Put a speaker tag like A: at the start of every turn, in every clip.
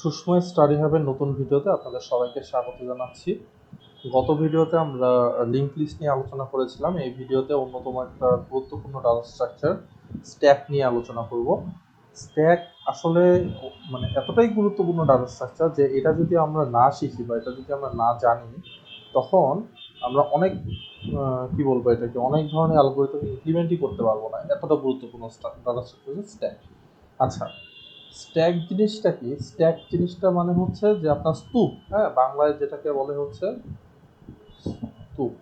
A: Sushmoy study হাবের নতুন ভিডিওতে আপনাদের সবাইকে স্বাগত জানাচ্ছি। গত ভিডিওতে আমরা লিঙ্ক লিস্ট নিয়ে আলোচনা করেছিলাম। এই ভিডিওতে অন্যতম একটা গুরুত্বপূর্ণ ডাটা স্ট্রাকচার স্ট্যাক নিয়ে আলোচনা করব। স্ট্যাক আসলে মানে এতটাই গুরুত্বপূর্ণ ডাটা স্ট্রাকচার যে এটা যদি আমরা না শিখি বা এটা যদি আমরা না জানি, তখন আমরা অনেক কি বলব এটাকে, অনেক ধরনের অ্যালগোরিদম ইমপ্লিমেন্টই করতে পারব না। এতটা গুরুত্বপূর্ণ ডাটা স্ট্রাকচার স্ট্যাক আচ্ছা স্ট্যাক জিনিসটা কি? স্ট্যাক জিনিসটা মানে হচ্ছে যে আপনার স্তূপ হ্যাঁ? বাংলায় যেটাকে বলে হচ্ছে স্তূপ।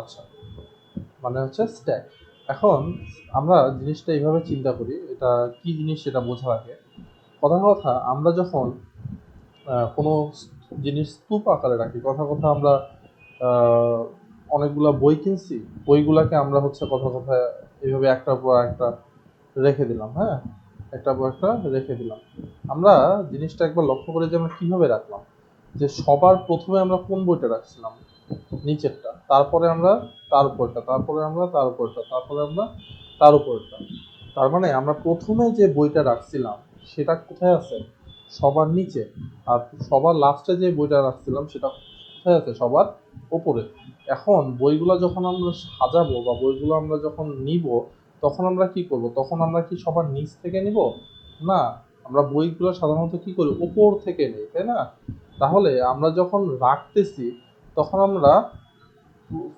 A: আচ্ছা মানে হচ্ছে স্ট্যাক এখন আমরা জিনিসটা এইভাবে চিন্তা করি, এটা কি জিনিস সেটা বোঝা আগে। কথা কথা, আমরা যখন কোনো জিনিস স্তূপ আকারে রাখি, কথা কথা আমরা অনেকগুলা বই কিনছি, বইগুলাকে আমরা হচ্ছে কথা কথা এইভাবে একটার পর একটা রেখে দিলাম হ্যাঁ? একটা একটা রেখে দিলাম। আমরা জিনিসটা একবার লক্ষ্য করে যে আমরা কীভাবে রাখলাম, যে সবার প্রথমে আমরা কোন বইটা রাখছিলাম? নিচেরটা। তারপরে আমরা তার উপরটা, তারপরে আমরা তার উপরটা, তারপরে আমরা তার উপরটা। তার মানে আমরা প্রথমে যে বইটা রাখছিলাম, সেটা কোথায় আছে? সবার নিচে। আর সবার লাস্টে যে বইটা রাখছিলাম, সেটা কোথায় আছে? সবার উপরে এখন বইগুলো যখন আমরা সাজাবো বা বইগুলো আমরা যখন নিব তখন আমরা কি করব? তখন আমরা কি সবার নিচ থেকে নিব? না, আমরা বইগুলো সাধারণত কি করি? উপর থেকে নেই, তাই না? তাহলে আমরা যখন রাখতেছি, তখন আমরা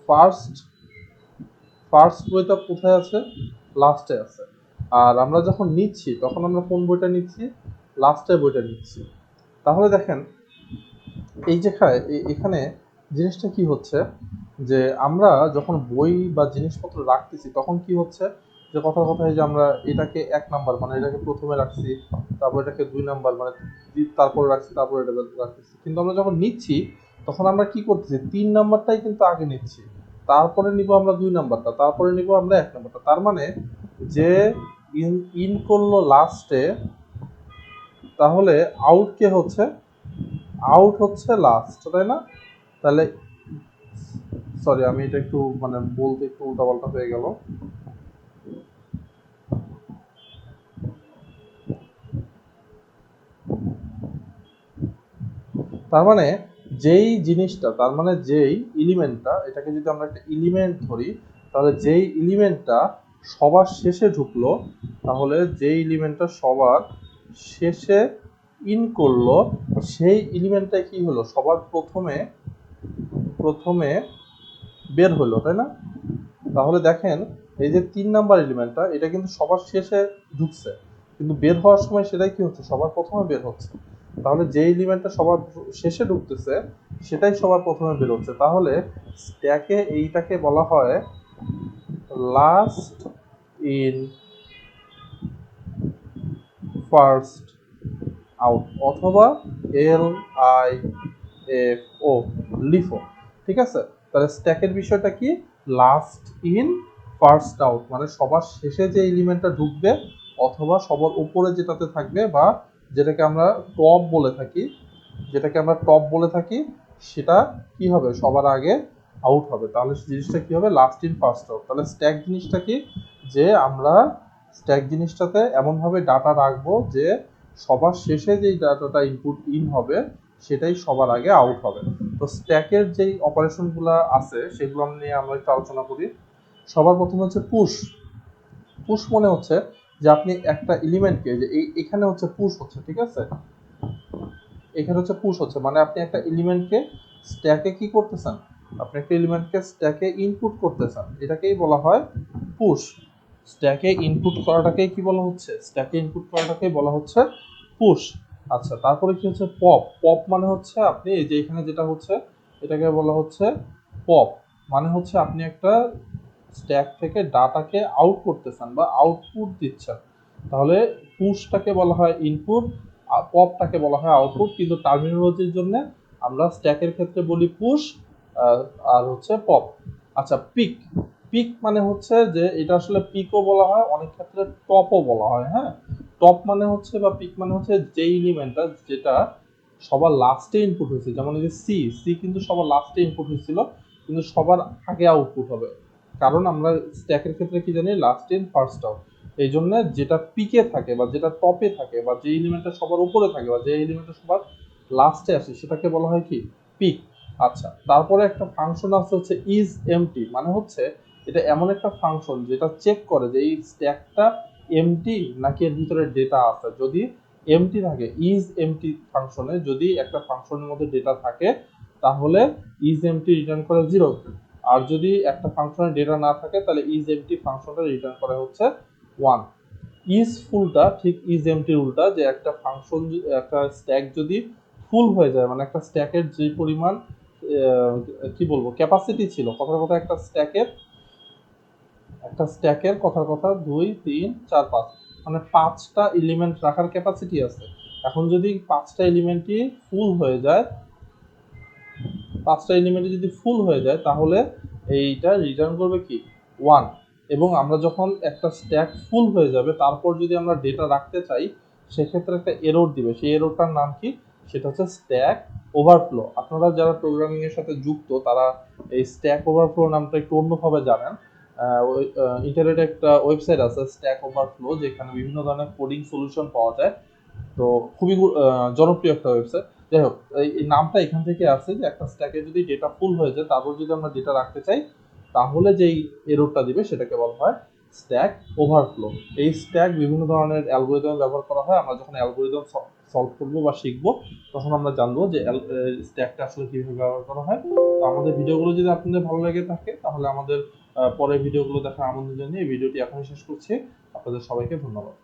A: ফার্স্ট ফার্স্ট বইটা কোথায় আছে? লাস্টে আছে। আর আমরা যখন নিচ্ছি, তখন আমরা কোন বইটা নিচ্ছি? লাস্টে বইটা নিচ্ছি। তাহলে দেখেন, এই যেখানে এখানে জিনিসটা কি হচ্ছে? যে আমরা যখন বই বা জিনিসপত্র রাখতেছি, তখন কি হচ্ছে? যে কথা কথায় যে আমরা এটাকে এক নাম্বার মানে এটাকে প্রথমে রাখছি, তারপর এটাকে দুই নাম্বার মানে তারপরে রাখছি, তারপর এটা রাখতেছি। কিন্তু আমরা যখন নিচ্ছি, তখন আমরা কি করতেছি? তিন নাম্বারটাই কিন্তু আগে নিচ্ছি। তারপরে নিব আমরা দুই নাম্বারটা, তারপরে নিব আমরা এক নাম্বারটা। তার মানে যে ইন ইন করল লাস্টে তাহলে আউট কে হচ্ছে? আউট হচ্ছে লাস্ট তাই না? তাহলে সরি আমি এটা একটু মানে বলতে একটু উল্টাপাল্টা হয়ে গেল। তার মানে যেই জিনিসটা, তার মানে যেই এলিমেন্টটা এটাকে যদি আমরা একটা এলিমেন্ট ধরি, তাহলে যেই এলিমেন্টটা সবার শেষে ঢুকলো, তাহলে যেই এলিমেন্টটা সবার শেষে ইন করল, সেই এলিমেন্টটা কি হলো? সবার প্রথমে প্রথমে বের হলো, তাই না? তাহলে দেখেন, এই যে তিন নাম্বার এলিমেন্টটা এটা কিন্তু সবার শেষে ঢুকছে। কিন্তু বের হওয়ার সময় সেটাই কি হচ্ছে? সবার প্রথমে বের হচ্ছে। তাহলে যে এলিমেন্টটা সবার শেষে ঢুকতেছে, সেটাই সবার প্রথমে বের হচ্ছে তাহলে স্ট্যাকে এইটাকে বলা হয় লাস্ট ইন ফার্স্ট আউট অথবা L I F O LIFO ঠিক আছে? তাহলে স্ট্যাকের বিষয়টা কি? লাস্ট ইন ফার্স্ট আউট মানে সবার শেষে যে এলিমেন্টটা ঢুকবে, অথবা সবার উপরে যেটাতে থাকবে বা যেটাকে আমরা টপ বলে থাকি, যেটাকে আমরা টপ বলে থাকি, সেটা কি হবে? সবার আগে আউট হবে। তাহলে জিনিসটা কি হবে? লাস্ট ইন ফার্স্ট আউট তাহলে স্ট্যাক জিনিসটা কি? যে আমরা স্ট্যাক জিনিসটাতে এমনভাবে ডাটা রাখব যে সবার শেষে যেই ডাটাটা ইনপুট ইন হবে, সেটাই সবার আগে আউট হবে। তো স্ট্যাকের যেই অপারেশনগুলো আছে, সেগুলো নিয়ে আমরা একটু আলোচনা করি। সবার প্রথমে হচ্ছে পুশ পুশ মনে হচ্ছে যে আপনি একটা এলিমেন্টকে যে এখানে হচ্ছে পুশ হচ্ছে, ঠিক আছে? এখানে হচ্ছে পুশ হচ্ছে মানে আপনি একটা এলিমেন্টকে স্ট্যাকে কি করতেছেন? আপনি একটা এলিমেন্টকে স্ট্যাকে ইনপুট করতেছেন, এটাকেই বলা হয় পুশ স্ট্যাকে ইনপুট করাটাকেই কি বলা হচ্ছে? স্ট্যাকে ইনপুট করাটাকেই বলা হচ্ছে পুশ আচ্ছা তারপরে কি হচ্ছে? পপ পপ মানে হচ্ছে আপনি এই যে এখানে যেটা হচ্ছে, এটাকে বলা হচ্ছে পপ মানে হচ্ছে আপনি একটা স্ট্যাক থেকে ডাটাকে আউট করতেছেন বা আউটপুট দিচ্ছেন। তাহলে পুশটাকে বলা হয় ইনপুট পপটাকে বলা হয় আউটপুট কিন্তু টার্মিনোলজির জন্য আমরা স্ট্যাকের ক্ষেত্রে বলি পুশ আর হচ্ছে পপ আচ্ছা পিক পিক মানে হচ্ছে যে এটা আসলে পিকও বলা হয়, অনেক ক্ষেত্রে টপও বলা হয় হ্যাঁ? টপ মানে হচ্ছে বা পিক মানে হচ্ছে যে এলিমেন্টটা যেটা সবার লাস্টে ইনপুট হয়েছে। যেমন এই যে সি সি কিন্তু সবার লাস্টে ইনপুট হয়েছিল, কিন্তু সবার আগে আউটপুট হবে। কারণ আমরা স্ট্যাকের ক্ষেত্রে কি জানি লাস্ট ইন ফার্স্ট আউট এই জন্য যেটা পিকে থাকে বা যেটা টপে থাকে বা যে এলিমেন্টটা সবার উপরে থাকে বা যে এলিমেন্টটা সবার লাস্টে আসে, সেটাকে বলা হয় কি? পিক আচ্ছা তারপরে একটা ফাংশন আছে হচ্ছে ইজ এমটি মানে হচ্ছে এটা এমন একটা ফাংশন যেটা চেক করে যে এই স্ট্যাকটা এমটি নাকি এর ভিতরে ডেটা আছে। যদি এমটি থাকে ইজ এমটি ফাংশনে যদি একটা ফাংশনের মধ্যে ডেটা থাকে, তাহলে ইজ এমটি রিটার্ন করে জিরো আর যদি একটা ফাংশনের ডেটা না থাকে, তাহলে ইজ এমটি ফাংশনটা রিটার্ন করা হচ্ছে ওয়ান ইজ ফুলটা ঠিক ইজ এমটির উল্টা, যে একটা ফাংশন একটা স্ট্যাক যদি ফুল হয়ে যায় মানে একটা স্ট্যাকের যে পরিমাণ কি বলব ক্যাপাসিটি ছিল, কথার কথা একটা স্ট্যাকের একটা স্ট্যাকের কথার কথা দুই, তিন, চার, পাঁচ মানে পাঁচটা এলিমেন্ট রাখার ক্যাপাসিটি আছে। এখন যদি পাঁচটা এলিমেন্টই ফুল হয়ে যায় পাঁচটা এলিমেন্টে যদি ফুল হয়ে যায়, তাহলে এইটা রিটার্ন করবে কি? ওয়ান এবং আমরা যখন একটা স্ট্যাক ফুল হয়ে যাবে, তারপর যদি আমরা ডেটা রাখতে চাই, সেক্ষেত্রে একটা এরর দিবে। সেই এররটার নাম কি? সেটা হচ্ছে স্ট্যাক ওভারফ্লো আপনারা যারা প্রোগ্রামিং এর সাথে যুক্ত, তারা এই স্ট্যাক ওভারফ্লো নামটা একটু অন্যভাবে জানেন। ইন্টারনেটে একটা ওয়েবসাইট আছে স্ট্যাক ওভারফ্লো যেখানে বিভিন্ন ধরনের কোডিং সলিউশন পাওয়া যায়। তো খুবই জনপ্রিয় একটা ওয়েবসাইট যাই হোক, এই- নামটা এখান থেকে আসে যে একটা স্ট্যাকে যদি ডেটা ফুল হয়ে যায়, তারপর যদি আমরা ডেটা রাখতে চাই, তাহলে যেই এররটা দিবে সেটাকে বলা হয় স্ট্যাক ওভারফ্লো এই স্ট্যাক বিভিন্ন ধরনের অ্যালগোরিদম ব্যবহার করা হয়। আমরা যখন অ্যালগোরিদম সলভ করব বা শিখব, তখন আমরা জানব যে স্ট্যাকটা আসলে কীভাবে ব্যবহার করা হয়। তো আমাদের ভিডিওগুলো যদি আপনাদের ভালো লেগে থাকে, তাহলে আমাদের পরের ভিডিওগুলো দেখার আমন্ত্রণ জানিয়ে এই ভিডিওটি এখনই শেষ করছি। আপনাদের সবাইকে ধন্যবাদ।